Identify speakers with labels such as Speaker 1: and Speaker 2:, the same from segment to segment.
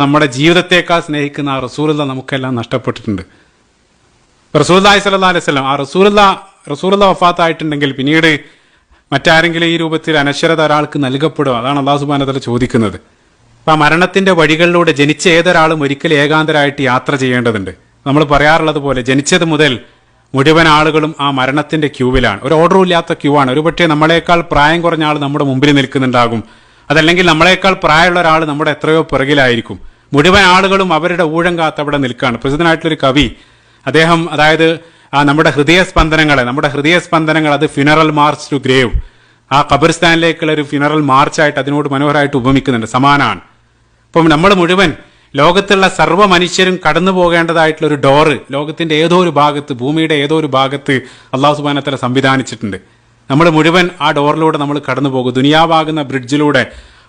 Speaker 1: നമ്മുടെ ജീവിതത്തെക്കാൾ സ്നേഹിക്കുന്ന ആ റസൂലുള്ള നമുക്കെല്ലാം നഷ്ടപ്പെട്ടിട്ടുണ്ട്. റസൂല്ലായി സല്ലാ അലൈഹി സ്വലം ആ റസൂലുള്ള റസൂലുള്ള വഫാത്തായിട്ടുണ്ടെങ്കിൽ പിന്നീട് മറ്റാരെങ്കിലും ഈ രൂപത്തിൽ അനശ്വരത ഒരാൾക്ക് നൽകപ്പെടും. അതാണ് അള്ളാഹു സുബാനതല ചോദിക്കുന്നത്. അപ്പൊ ആ മരണത്തിന്റെ വഴികളിലൂടെ ജനിച്ച ഏതൊരാളും ഒരിക്കൽ ഏകാന്തരായിട്ട് യാത്ര ചെയ്യേണ്ടതുണ്ട്. നമ്മൾ പറയാറുള്ളത് പോലെ ജനിച്ചത് മുതൽ മുഴുവൻ ആളുകളും ആ മരണത്തിന്റെ ക്യൂവിലാണ്. ഒരു ഓർഡറും ഇല്ലാത്ത ക്യൂ ആണ് ഒരുപക്ഷെ നമ്മളെക്കാൾ പ്രായം കുറഞ്ഞ ആൾ നമ്മുടെ മുമ്പിൽ നിൽക്കുന്നുണ്ടാകും. അതല്ലെങ്കിൽ നമ്മളെക്കാൾ പ്രായമുള്ള ഒരാൾ നമ്മുടെ എത്രയോ പിറകിലായിരിക്കും. മുഴുവൻ ആളുകളും അവരുടെ ഊഴം കാത്ത് അവിടെ നിൽക്കുകയാണ്. പ്രസിദ്ധനായിട്ടുള്ളൊരു കവി അദ്ദേഹം അതായത് ആ നമ്മുടെ ഹൃദയസ്പന്ദനങ്ങളെ നമ്മുടെ ഹൃദയസ്പന്ദനങ്ങൾ അത് ഫിനറൽ മാർച്ച് ടു ഗ്രേവ് ആ ഖബർസ്ഥാനിലേക്കുള്ള ഒരു ഫിനറൽ മാർച്ചായിട്ട് അതിനോട് മനോഹരമായിട്ട് ഉപമിക്കുന്നുണ്ട്. സമാനാണ്. അപ്പം നമ്മൾ മുഴുവൻ ലോകത്തുള്ള സർവ മനുഷ്യരും കടന്നു പോകേണ്ടതായിട്ടുള്ള ഒരു ഡോറ് ലോകത്തിന്റെ ഏതോ ഒരു ഭാഗത്ത് ഭൂമിയുടെ ഏതോ ഒരു ഭാഗത്ത് അള്ളാഹു സുബാനത്തല സംവിധാനിച്ചിട്ടുണ്ട്. നമ്മൾ മുഴുവൻ ആ ഡോറിലൂടെ നമ്മൾ കടന്നു പോകും ദുനിയാവാകുന്ന ബ്രിഡ്ജിലൂടെ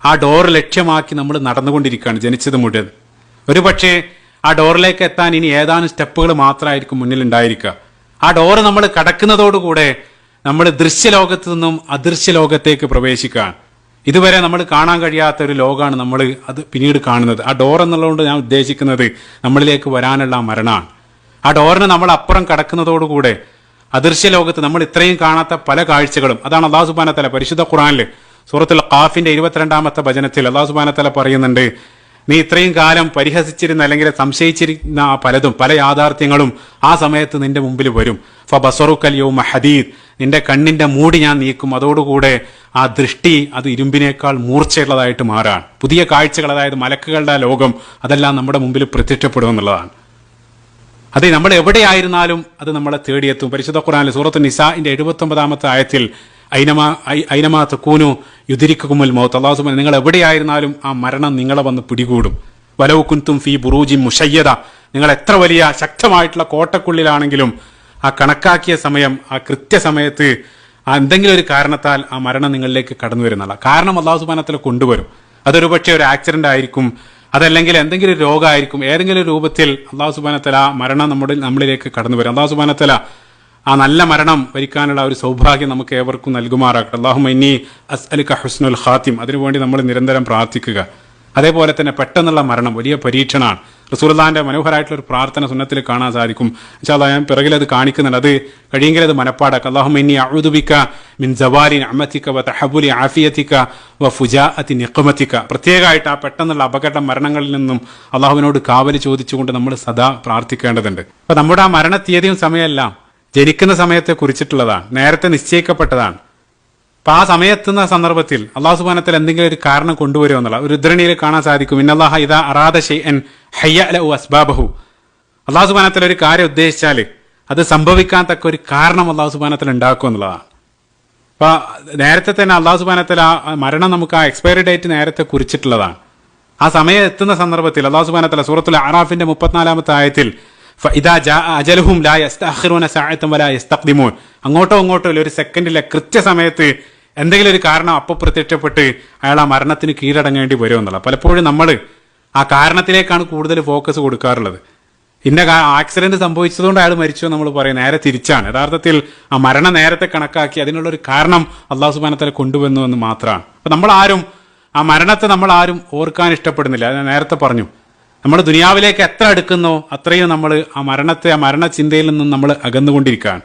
Speaker 1: ആ ഡോർ ലക്ഷ്യമാക്കി നമ്മൾ നടന്നുകൊണ്ടിരിക്കുകയാണ് ജനിച്ചത് മുഴുവൻ ഒരുപക്ഷെ ആ ഡോറിലേക്ക് എത്താൻ ഇനി ഏതാനും സ്റ്റെപ്പുകൾ മാത്രമായിരിക്കും മുന്നിൽ ഉണ്ടായിരിക്കുക. ആ ഡോർ നമ്മൾ കടക്കുന്നതോടുകൂടെ നമ്മൾ ദൃശ്യലോകത്ത് നിന്നും അദൃശ്യ ലോകത്തേക്ക് പ്രവേശിക്കുകയാണ്. ഇതുവരെ നമ്മൾ കാണാൻ കഴിയാത്ത ഒരു ലോകമാണ് നമ്മൾ അത് പിന്നീട് കാണുന്നത്. ആ ഡോർ എന്നുള്ളതുകൊണ്ട് ഞാൻ ഉദ്ദേശിക്കുന്നത് നമ്മളിലേക്ക് വരാനുള്ള മരണമാണ്. ആ ഡോറിന് നമ്മൾ അപ്പുറം കടക്കുന്നതോടുകൂടെ അദൃശ്യ ലോകത്ത് നമ്മൾ ഇത്രയും കാണാത്ത പല കാഴ്ചകളും. അതാണ് അള്ളാഹു സുബാനത്തല പരിശുദ്ധ ഖുറാനിൽ സൂറത്തുൽ ഖാഫിന്റെ ഇരുപത്തിരണ്ടാമത്തെ ഭജനത്തിൽ അള്ളാഹു സുബാനത്തല പറയുന്നുണ്ട് നീ ഇത്രയും കാലം പരിഹസിച്ചിരുന്ന അല്ലെങ്കിൽ സംശയിച്ചിരുന്ന പലതും പല യാഥാർത്ഥ്യങ്ങളും ആ സമയത്ത് നിന്റെ മുമ്പിൽ വരും. ഫ ബസറുക്കലിയോ മഹദീദ് നിന്റെ കണ്ണിന്റെ മൂടി ഞാൻ നീക്കും. അതോടുകൂടെ ആ ദൃഷ്ടി അത് ഇരുമ്പിനേക്കാൾ മൂർച്ചയുള്ളതായിട്ട് മാറാൻ. പുതിയ കാഴ്ചകൾ അതായത് മലക്കുകളുടെ ലോകം അതെല്ലാം നമ്മുടെ മുമ്പിൽ പ്രത്യക്ഷപ്പെടും എന്നുള്ളതാണ്. അതെ നമ്മൾ എവിടെയായിരുന്നാലും അത് നമ്മളെ തേടിയെത്തും. പരിശുദ്ധ ഖുറാനിൽ സൂറത്ത് നിസാന്റെ എഴുപത്തി ഒമ്പതാമത്തെ ആയത്തിൽ ഐനമാ ഐനമാ തക്കൂനു യുതിരിക്കുമുൽ മൗത്ത്. അള്ളാഹു നിങ്ങൾ എവിടെയായിരുന്നാലും ആ മരണം നിങ്ങളെ വന്ന് പിടികൂടും. വലവ് കുന്തും ഫി ബുറൂജി മുഷയ്യത നിങ്ങൾ എത്ര വലിയ ശക്തമായിട്ടുള്ള കോട്ടക്കുള്ളിലാണെങ്കിലും ആ കണക്കാക്കിയ സമയം ആ കൃത്യസമയത്ത് ആ എന്തെങ്കിലും ഒരു കാരണത്താൽ ആ മരണം നിങ്ങളിലേക്ക് കടന്നു വരുന്നതല്ല കാരണം അള്ളാഹു സുബാനത്തിൽ കൊണ്ടുവരും. അതൊരു പക്ഷേ ഒരു ആക്സിഡന്റ് ആയിരിക്കും അതല്ലെങ്കിൽ എന്തെങ്കിലും രോഗമായിരിക്കും ഏതെങ്കിലും രൂപത്തിൽ അള്ളാഹു സുബാനത്തല മരണം നമ്മുടെ നമ്മളിലേക്ക് കടന്നു വരും. അള്ളാഹു സുബാനത്തല ആ നല്ല മരണം വരിക്കാനുള്ള ഒരു സൗഭാഗ്യം നമുക്ക് ഏവർക്കും നൽകുമാറാകട്ടെ. അള്ളാഹു ഇനി അസ് അലിക ഹുസ്നുൽ ഖാത്തിം. അതിനുവേണ്ടി നമ്മൾ നിരന്തരം പ്രാർത്ഥിക്കുക. അതേപോലെ തന്നെ പെട്ടെന്നുള്ള മരണം വലിയ പരീക്ഷണമാണ്. റസൂർദാന്റെ മനോഹരമായിട്ടുള്ള ഒരു പ്രാർത്ഥന സുന്നത്തിൽ കാണാൻ സാധിക്കും. ഇൻഷാല്ലാ ഞാൻ പിറകിൽ അത് കാണിക്കുന്നുണ്ട്. അത് കഴിയെങ്കിൽ അത് മനപ്പാടാക്കുക അള്ളാഹു ഇനി അഴുതുബിക്ക മിൻ ജവാലിൻ അമത്തിക്ക വ തഹബുലി ആഫിയത്തിക്ക വ ഫുജാഅത്തി നിക്കുമത്തിക്ക പ്രത്യേകമായിട്ട് ആ പെട്ടെന്നുള്ള അപകട മരണങ്ങളിൽ നിന്നും അള്ളാഹുവിനോട് കാവൽ ചോദിച്ചുകൊണ്ട് നമ്മൾ സദാ പ്രാർത്ഥിക്കേണ്ടതുണ്ട്. അപ്പൊ നമ്മുടെ ആ മരണ തീയതിയും സമയമെല്ലാം ജനിക്കുന്ന സമയത്തെ കുറിച്ചിട്ടുള്ളതാണ്. നേരത്തെ നിശ്ചയിക്കപ്പെട്ടതാണ്. അപ്പൊ ആ സമയത്തുന്ന സന്ദർഭത്തിൽ അള്ളാഹു സുബാനത്തിൽ എന്തെങ്കിലും ഒരു കാരണം കൊണ്ടുവരുമോ എന്നുള്ള ഒരു ഉദ്ധരണിയിൽ കാണാൻ സാധിക്കും. ഇന്നല്ലാഹ ഇതാ അറാദ ഷെയ്ൻ ഹയ്യ ലഹു അസ്ബാബഹു. അള്ളാഹു സുബാനത്തിൽ ഒരു കാര്യം ഉദ്ദേശിച്ചാൽ അത് സംഭവിക്കാൻ തക്ക ഒരു കാരണം അള്ളാഹു സുബാനത്തിൽ ഉണ്ടാക്കും എന്നുള്ളതാണ് അപ്പൊ നേരത്തെ തന്നെ അള്ളാഹു സുബാനത്തിൽ ആ മരണം നമുക്ക് ആ എക്സ്പയറി ഡേറ്റ് നേരത്തെ കുറിച്ചിട്ടുള്ളതാണ്. ആ സമയം എത്തുന്ന സന്ദർഭത്തിൽ അള്ളാഹു സുബാനത്തല സൂറത്തുൽ അറാഫിന്റെ മുപ്പത്തിനാലാമത്തെ ആയത്തിൽ ജാ അജലുഹും ലാ വലാ അങ്ങോട്ടോ ഇങ്ങോട്ടോ ഒരു സെക്കൻഡിലെ കൃത്യസമയത്ത് എന്തെങ്കിലും ഒരു കാരണം അപ്പൊ പ്രത്യക്ഷപ്പെട്ട് അയാൾ ആ മരണത്തിന് കീഴടങ്ങേണ്ടി വരും എന്നുള്ള പലപ്പോഴും നമ്മൾ ആ കാരണത്തിലേക്കാണ് കൂടുതൽ ഫോക്കസ് കൊടുക്കാറുള്ളത്. ഇന്ന ആക്സിഡന്റ് സംഭവിച്ചതുകൊണ്ട് അയാൾ മരിച്ചു നമ്മൾ പറയും. നേരെ തിരിച്ചാണ്. യഥാർത്ഥത്തിൽ ആ മരണം നേരത്തെ കണക്കാക്കി അതിനുള്ള ഒരു കാരണം അള്ളാഹു സുബാനത്തല കൊണ്ടുവന്നു എന്ന് മാത്രമാണ്. അപ്പൊ നമ്മൾ ആരും ആ മരണത്തെ നമ്മൾ ആരും ഓർക്കാൻ ഇഷ്ടപ്പെടുന്നില്ല. ഞാൻ നേരത്തെ പറഞ്ഞു. നമ്മൾ ദുനിയാവിലേക്ക് എത്ര അടുക്കുന്നോ അത്രയും നമ്മൾ ആ മരണത്തെ ആ മരണ ചിന്തയിൽ നിന്നും നമ്മൾ അകന്നുകൊണ്ടിരിക്കുകയാണ്.